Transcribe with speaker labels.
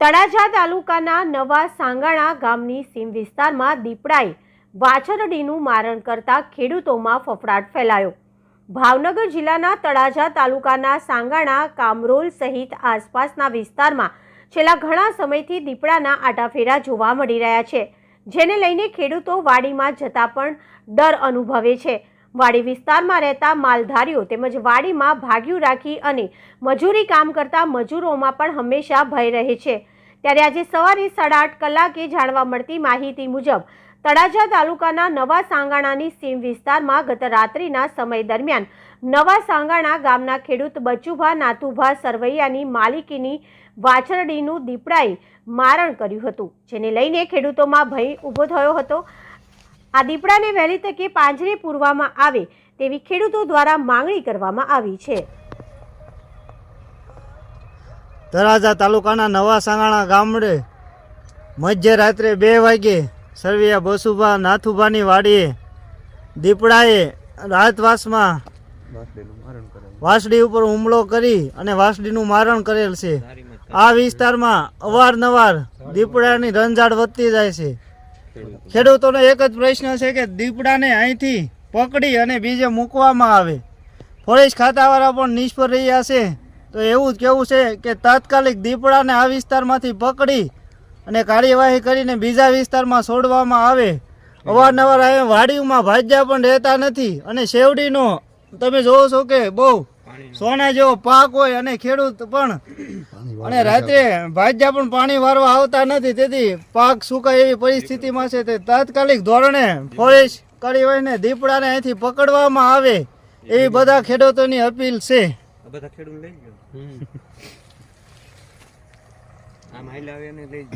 Speaker 1: તળાજા તાલુકાના નવા સાંગાણા ગામની સીમ વિસ્તારમાં દીપડાએ વાછરડીનું મારણ કરતા ખેડૂતોમાં ફફડાટ ફેલાયો. ભાવનગર જિલ્લાના તળાજા તાલુકાના સાંગાણા, કામરોલ સહિત આસપાસના વિસ્તારમાં છેલ્લા ઘણા સમયથી દીપડાના આટાફેરા જોવા મળી રહ્યા છે, જેને લઈને ખેડૂતો વાડીમાં જતા પણ ડર અનુભવે છે. વાડી વિસ્તારમાં રહેતા માલધારીઓ તેમજ વાડીમાં ભાગ્યું રાખી અને મજૂરી કામ કરતા મજૂરોમાં પણ હંમેશા ભય રહે છે. ત્યારે આજે સવારે સાડા આઠ કલાકે જાણવા મળતી માહિતી મુજબ, તળાજા તાલુકાના નવા સાંગાણાની સીમ વિસ્તારમાં ગત રાત્રિના સમય દરમિયાન નવા સાંગાણા ગામના ખેડૂત બચુભા નાથુભા સરવૈયાની માલિકીની વાછરડીનું દીપડાએ મારણ કર્યું હતું, જેને લઈને ખેડૂતોમાં ભય ઊભો થયો હતો. આ દીપડાને વહેલી તકે પાંજરે પૂરવામાં આવે તેવી ખેડૂતો દ્વારા માંગણી કરવામાં આવી છે.
Speaker 2: તળાજા તાલુકાના નવા સાંગાણા ગામડે મધ્યરાત્રે બે વાગે સરવૈયા બસુભા નાથુભાની વાડીએ દીપડાએ રાતવાસમાં વાસડી ઉપર હુમલો કરી અને વાસડીનું મારણ કરેલ છે. આ વિસ્તારમાં અવારનવાર દીપડાની રંજાડ વધતી જાય છે. ખેડૂતોનો. એક જ પ્રશ્ન છે કે દીપડાને અહીંથી પકડી અને બીજે મૂકવામાં આવે. ફોરેસ્ટ ખાતાવાળા પણ નિષ્ફળ રહ્યા છે. તો એવું જ કેવું છે કે તાત્કાલિક દીપડાને આ વિસ્તારમાંથી પકડી અને કાર્યવાહી કરીને બીજા વિસ્તારમાં છોડવામાં આવે. અવારનવાર અહીં વાડીઓમાં ભાજ્યા પણ રહેતા નથી. અને શેવડીનો તમે જોવો છો કે બહુ સોના જેવો પાક હોય અને ખેડૂત પણ અને રાત્રે ભાજ્યા પણ પાણી વારવા આવતા નથી તેથી પાક સુકાય એવી પરિસ્થિતિમાં છે. તે તાત્કાલિક ધોરણે ફોરેસ્ટ ને દીપડાને અહીંથી પકડવામાં આવે એવી બધા ખેડૂતોની અપીલ છે.
Speaker 3: બધા ખેડૂત લઈ ગયો. આમ હાલ આવે લઈ